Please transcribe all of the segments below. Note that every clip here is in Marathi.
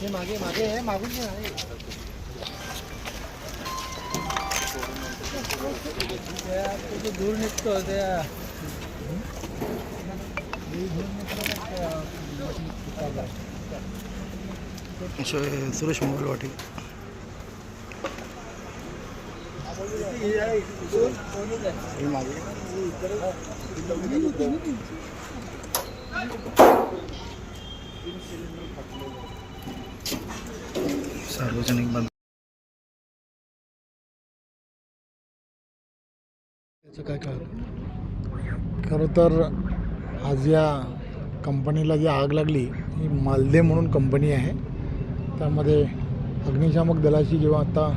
हे मागे मागे आहे मागून घे आहे त्या तिथे धूर निघतो त्या धूर निघतो ना त्या असं सुरेश मोबाईल वाटे सार्वजनिक बंद त्याचं काय काय खरं तर आज या कंपनीला जी आग लागली ही मालदे म्हणून कंपनी आहे. त्यामध्ये अग्निशामक दलाशी जेव्हा आता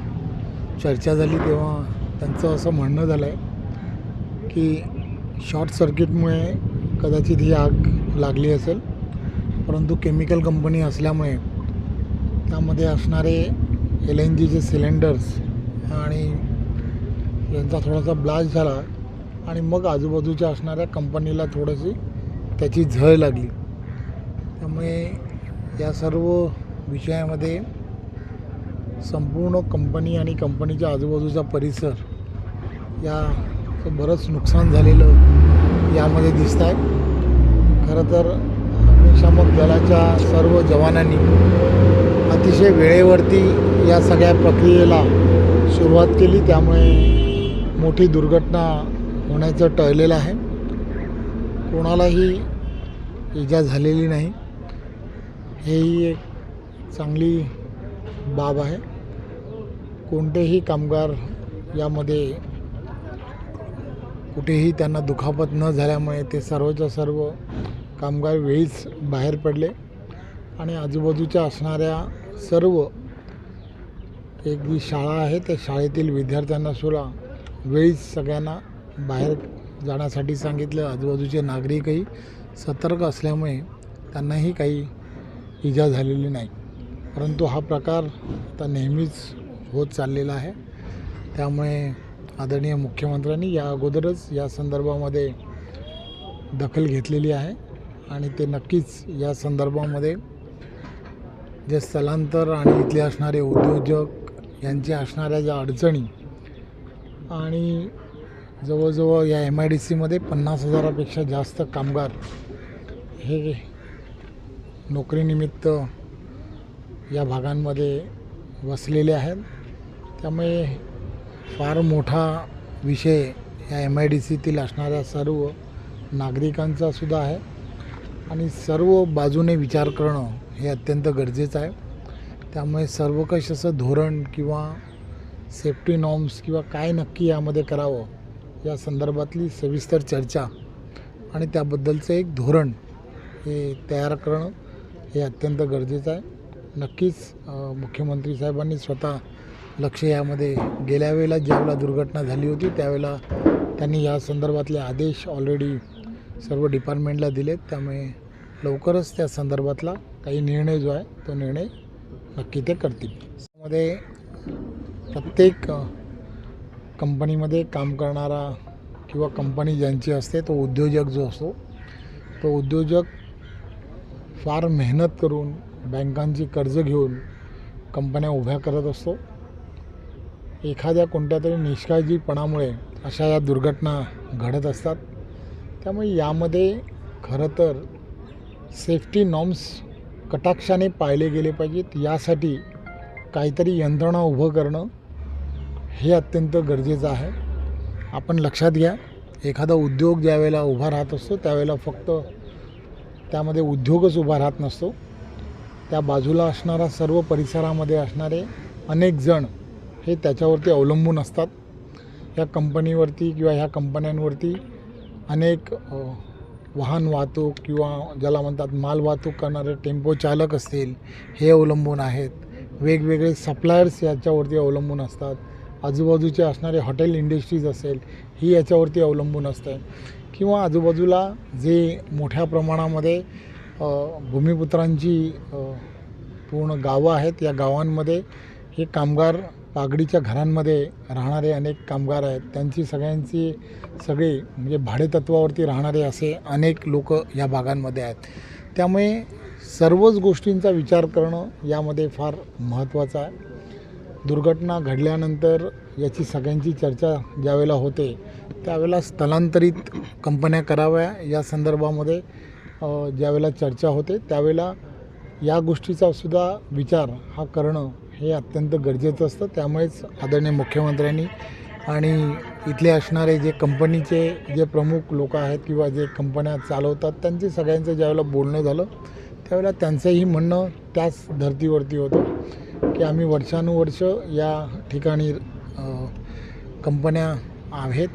चर्चा झाली तेव्हा त्यांचं असं म्हणणं झालं आहे की शॉर्ट सर्किटमुळे कदाचित ही आग लागली असेल. परंतु केमिकल कंपनी असल्यामुळे त्यामध्ये असणारे एल एन जीचे सिलेंडर्स आणि यांचा थोडासा ब्लास्ट झाला आणि मग आजूबाजूच्या असणाऱ्या कंपनीला थोडीशी त्याची झळ लागली. त्यामुळे या सर्व विषयामध्ये संपूर्ण कंपनी आणि कंपनीच्या आजूबाजूचा परिसर या बरंच नुकसान झालेलं यामध्ये दिसत आहे खरं तर अग्निशामक दलाच्या सर्व जवानांनी अतिशय वेळेवरती या सगळ्या प्रक्रियेला सुरुवात केली. त्यामुळे मोठी दुर्घटना होण्याचं टळलेलं आहे. कोणालाही इजा झालेली नाही. हेही एक चांगली बाब आहे. कोणतेही कामगार यामध्ये कुठेही त्यांना दुखापत न झाल्यामुळे ते सर्वच्या सर्व कामगार वेळीच बाहेर पडले. आणि आजूबाजूच्या असणाऱ्या सर्व. एक जी शाळा आहे त्या शाळेतील विद्यार्थ्यांना सुद्धा वेळीच सगळ्यांना बाहेर जाण्यासाठी सांगितलं. आजूबाजूचे नागरिकही सतर्क असल्यामुळे त्यांनाही काही इजा झालेली नाही. परंतु हा प्रकार आता नेहमीच होत चाललेला आहे. त्यामुळे आदरणीय मुख्यमंत्र्यांनी या अगोदरच या संदर्भामध्ये दखल घेतलेली आहे आणि ते नक्कीच या संदर्भामध्ये जे स्थलांतर आणि इथले असणारे उद्योजक यांच्या असणाऱ्या ज्या अडचणी आणि जवळजवळ या एम आय डी सीमध्ये पन्नास हजारापेक्षा जास्त कामगार हे नोकरीनिमित्त या भागांमध्ये वसलेले आहेत. त्यामुळे फार मोठा विषय या एम आय डी सीतील असणाऱ्या सर्व नागरिकांचा सुद्धा आहे. आणि सर्व बाजूने विचार करणं हे अत्यंत गरजेचं आहे. त्यामुळे सर्वकष असं धोरण किंवा सेफ्टी नॉर्म्स किंवा काय नक्की यामध्ये करावं या संदर्भातली सविस्तर चर्चा आणि त्याबद्दलचं एक धोरण हे तयार करणं हे अत्यंत गरजेचं आहे. नक्कीच मुख्यमंत्री साहेबांनी स्वतः लक्ष यामध्ये गेल्या वेळेला ज्यावेळेला दुर्घटना झाली होती त्यावेळेला त्यांनी या संदर्भातले आदेश ऑलरेडी सर्व डिपार्टमेंटला दिलेत. त्यामुळे लवकरच त्या संदर्भातला काही निर्णय जो आहे तो निर्णय नक्की ते करतील. त्यामध्ये प्रत्येक कंपनीमध्ये काम करणारा किंवा कंपनी ज्यांची असते तो उद्योजक जो असतो तो उद्योजक फार मेहनत करून बँकांची कर्ज घेऊन कंपन्या उभ्या करत असतो. एखाद्या कोणत्या तरी निष्काळजीपणामुळे अशा या दुर्घटना घडत असतात. त्यामुळे यामध्ये खरं तर सेफ्टी नॉर्म्स कटाक्षाने पाळले गेले पाहिजेत. यासाठी काहीतरी यंत्रणा उभं करणं हे अत्यंत गरजेचं आहे. आपण लक्षात घ्या एखादा उद्योग ज्यावेळेला उभा राहत असतो त्यावेळेला फक्त त्यामध्ये उद्योगच उभा राहत नसतो. त्या बाजूला असणारा सर्व परिसरामध्ये असणारे अनेक जण हे त्याच्यावरती अवलंबून असतात. या कंपनीवरती किंवा ह्या कंपन्यांवरती अनेक वाहन वाहतूक किंवा ज्याला म्हणतात माल वाहतूक करणारे टेम्पो चालक असतील हे अवलंबून आहेत. वेगवेगळे सप्लायर्स याच्यावरती अवलंबून असतात. आजूबाजूचे असणारे हॉटेल इंडस्ट्रीज असेल ही याच्यावरती अवलंबून असते. किंवा आजूबाजूला जे मोठ्या प्रमाणामध्ये भूमिपुत्रांची पूर्ण गावं आहेत या गावांमध्ये हे कामगार पागडीच्या घरांमध्ये राहणारे अनेक कामगार आहेत. त्यांची सगळ्यांची सगळी म्हणजे भाडेतत्वावरती राहणारे असे अनेक लोक या भागांमध्ये आहेत. त्यामुळे सर्वच गोष्टींचा विचार करणं यामध्ये फार महत्त्वाचं आहे. दुर्घटना घडल्यानंतर याची सगळ्यांची चर्चा ज्यावेळेला होते त्यावेळेला स्थलांतरित कंपन्या कराव्या या संदर्भामध्ये ज्यावेळेला चर्चा होते त्यावेळेला या गोष्टीचा सुद्धा विचार हा करणं हे अत्यंत गरजेचं असतं. त्यामुळेच आदरणीय मुख्यमंत्र्यांनी आणि इथले असणारे जे कंपनीचे जे प्रमुख लोक आहेत किंवा जे कंपन्या चालवतात त्यांचे सगळ्यांचं ज्यावेळेला बोलणं झालं त्यावेळेला त्यांचंही म्हणणं त्याच धर्तीवरती होतं की आम्ही वर्षानुवर्ष या ठिकाणी कंपन्या आहेत.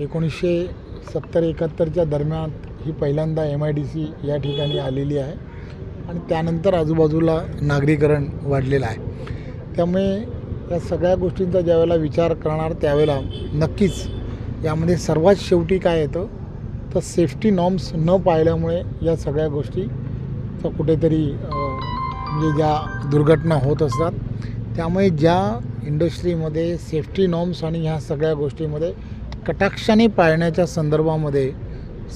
एकोणीसशे सत्तर एकाहत्तरच्या दरम्यान ही पहिल्यांदा एम आय डी सी या ठिकाणी आलेली आहे आणि त्यानंतर आजूबाजूला नागरीकरण वाढलेलं आहे. त्यामुळे या सगळ्या गोष्टींचा ज्यावेळेला विचार करणार त्यावेळेला नक्कीच यामध्ये सर्वात शेवटी काय येतं तर सेफ्टी नॉर्म्स न पाळल्यामुळे या सगळ्या गोष्टीचा कुठेतरी म्हणजे ज्या दुर्घटना होत असतात त्यामुळे ज्या इंडस्ट्रीमध्ये सेफ्टी नॉर्म्स आणि ह्या सगळ्या गोष्टीमध्ये कटाक्षाने पाळण्याच्या संदर्भामध्ये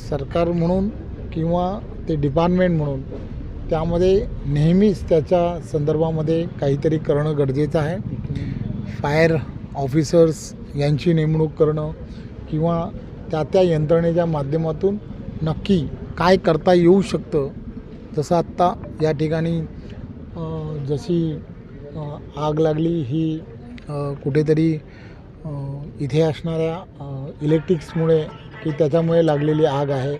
सरकार म्हणून किंवा ते डिपार्टमेंट म्हणून त्यामध्ये नेहमीच त्याच्या संदर्भामध्ये काहीतरी करणं गरजेचं आहे. फायर ऑफिसर्स यांची नेमणूक करणं किंवा त्या त्या यंत्रणेच्या माध्यमातून नक्की काय करता येऊ शकतं जसं आत्ता या ठिकाणी जशी आग लागली ही कुठेतरी इथे असणाऱ्या इलेक्ट्रिक्समुळे की त्याच्यामुळे लागलेली आग आहे.